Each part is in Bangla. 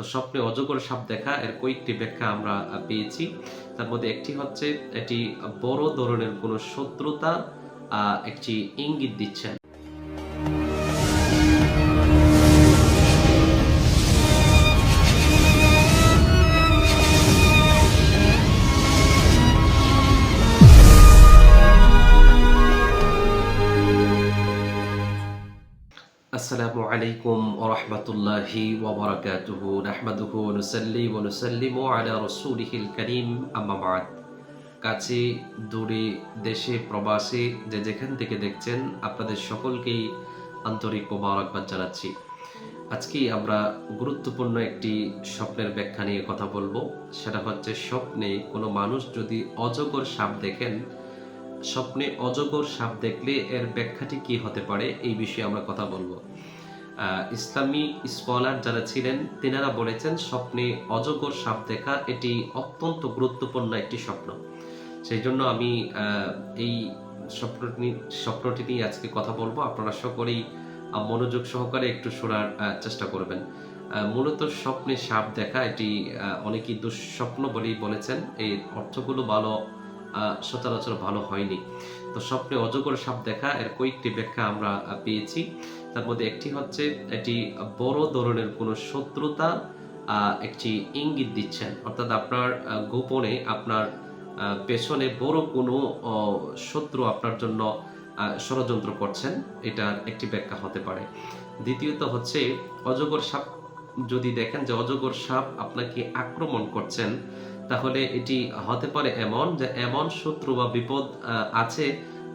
তো স্বপ্নে অজগর সাপ দেখা, এর কয়েকটি ব্যাখ্যা আমরা পেয়েছি। তার মধ্যে একটি হচ্ছে, এটি বড় ধরনের কোনো শত্রুতা একটি ইঙ্গিত দিচ্ছেন। আসসালামু আলাইকুম নাহমাদুহু ওয়া নুসাল্লিমু আলা রাসূলিহিল কারীম। আম্মা বাদ। কাছে দূরে দেশে যে যেখান থেকে দেখছেন, আপনাদের সকলকেই আন্তরিক মোবারকবাদ জানাচ্ছি। আজকে আমরা গুরুত্বপূর্ণ একটি স্বপ্নের ব্যাখ্যা নিয়ে কথা বলব। সেটা হচ্ছে স্বপ্নে কোনো মানুষ যদি অজগর সাপ দেখেন, স্বপ্নে অজগর সাপ দেখলে এর ব্যাখ্যাটি কি হতে পারে এই বিষয়ে আমরা কথা বলব। ইসলামী স্কলার যারা ছিলেন, তেনারা বলেছেন, স্বপ্নে অজগর সাপ দেখা এটি অত্যন্ত গুরুত্বপূর্ণ একটি স্বপ্ন। সেই জন্য আমি এই স্বপ্নটি স্বপ্নটি নিয়ে আজকে কথা বলব। আপনারা সকলেই মনোযোগ সহকারে একটু শোনার চেষ্টা করবেন। মূলত স্বপ্নে সাপ দেখা এটি অনেকেই দুঃস্বপ্ন বলেই বলেছেন। এই অর্থগুলো ভালো সচরাচর ভালো হয়নি। তো স্বপ্নে অজগর সাপ দেখা এর কয়েকটি ব্যাখ্যা আমরা পেয়েছি। তার মধ্যে একটি হচ্ছে এটি বড় ধরনের কোনো শত্রুতা একটি ইঙ্গিত দিচ্ছেন। অর্থাৎ আপনার গোপনে আপনার পেছনে বড় কোনো শত্রু আপনার জন্য ষড়যন্ত্র করছেন। এটার একটি ব্যাখ্যা হতে পারে। দ্বিতীয়ত হচ্ছে, অজগর সাপ যদি দেখেন যে অজগর সাপ আপনাকে আক্রমণ করছেন, তাহলে এটি হতে পারে এমন যে এমন শত্রু বা বিপদ আছে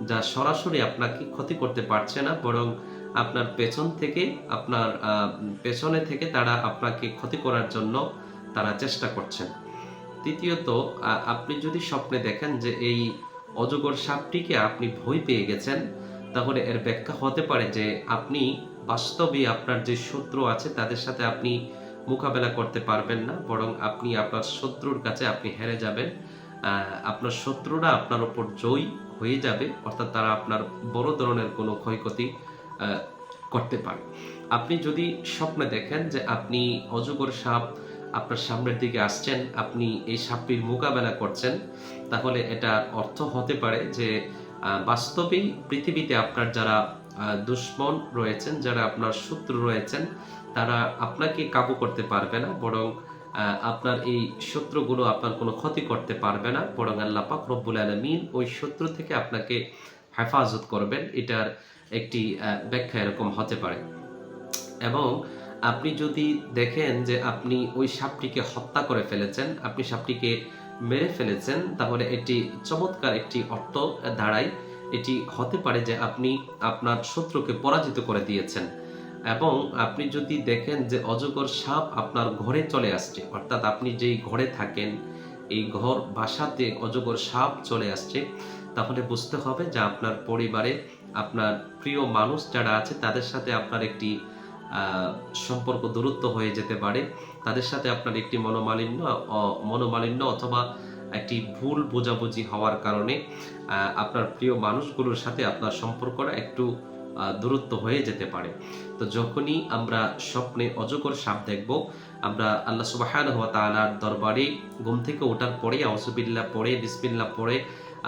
যা সরাসরি আপনাকে ক্ষতি করতে পারছে না, বরং আপনার পেছন থেকে, আপনার পেছনে থেকে তারা আপনাকে ক্ষতি করার জন্য তারা চেষ্টা করছেন। তৃতীয়ত আপনি যদি স্বপ্নে দেখেন যে এই অজগর সাপটিকে আপনি ভয় পেয়ে গেছেন, তাহলে এর ব্যাখ্যা হতে পারে যে আপনি বাস্তবে আপনার যে শত্রু আছে তাদের সাথে আপনি মোকাবেলা করতে পারবেন না, বরং আপনি আপনার শত্রুর কাছে আপনি হেরে যাবেন। আপনার শত্রুরা আপনার উপর জয়ী হয়ে যাবে, অর্থাৎ তারা আপনার বড় ধরনের কোনো ক্ষয়ক্ষতি করতে পারে। আপনি যদি স্বপ্নে দেখেন যে আপনি অজগর সাপ আপনার সামনের দিকে আসছেন, আপনি এই সাপটির মোকাবেলা করছেন, তাহলে এটা অর্থ হতে পারে যে বাস্তবেই পৃথিবীতে আপনার যারা দুশ্মন রয়েছেন, যারা আপনার শত্রু রয়েছেন, তারা আপনাকে কাবু করতে পারবে না, বরং আপনার এই শত্রুগুলো আপনার কোনো ক্ষতি করতে পারবে না, বরং আল্লাহ পাক রব্বুল আলমিন ওই শত্রু থেকে আপনাকে হেফাজত করবেন। এটার একটি ব্যাখ্যা এরকম হতে পারে। এবং আপনি যদি দেখেন যে আপনি ওই সাপটিকে হত্যা করে ফেলেছেন, আপনি সাপটিকে মেরে ফেলেছেন, তাহলে এটি চমৎকার একটি অর্থ দাঁড়ায়। এটি হতে পারে যে আপনি আপনার শত্রুকে পরাজিত করে দিয়েছেন। এবং আপনি যদি দেখেন যে অজগর সাপ আপনার ঘরে চলে আসছে, অর্থাৎ আপনি যেই ঘরে থাকেন, এই ঘর বাসাতে অজগর সাপ চলে আসছে, তাহলে বুঝতে হবে যে আপনার পরিবারে আপনার প্রিয় মানুষ যারা আছে, তাদের সাথে আপনার একটি সম্পর্ক দূরত্ব হয়ে যেতে পারে। তাদের সাথে আপনার একটি মনোমালিন্য মনোমালিন্য অথবা একটি ভুল বোঝাবুঝি হওয়ার কারণে আপনার প্রিয় মানুষগুলোর সাথে আপনার সম্পর্কটা একটু দূরত্ব হয়ে যেতে পারে। তো যখনই আমরা স্বপ্নে অজগর সাপ দেখব, আমরা আল্লাহ সুবাহান হওয়া তালার দরবারে ঘুম থেকে ওঠার পরে আউসুবিল্লা পড়ে বিসমিল্লা পড়ে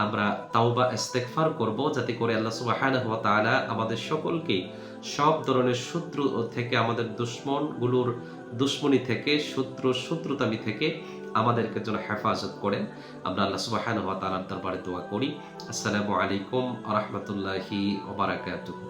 আমরা তাওবা ইস্তেগফার করব যাতে করে আল্লাহ তাআলা আমাদের সকলকে সব ধরনের শত্রু থেকে, আমাদের দুশ্মনগুলোর দুশ্মনী থেকে, শত্রু শত্রুতামি থেকে আমাদেরকে যেন হেফাজত করেন। আমরা আল্লাহ সুবহানাহু ওয়া তাআলার দরবারে দোয়া করি। আসসালামু আলাইকুম রাহমাতুল্লাহি ওয়া বারাকাতুহু।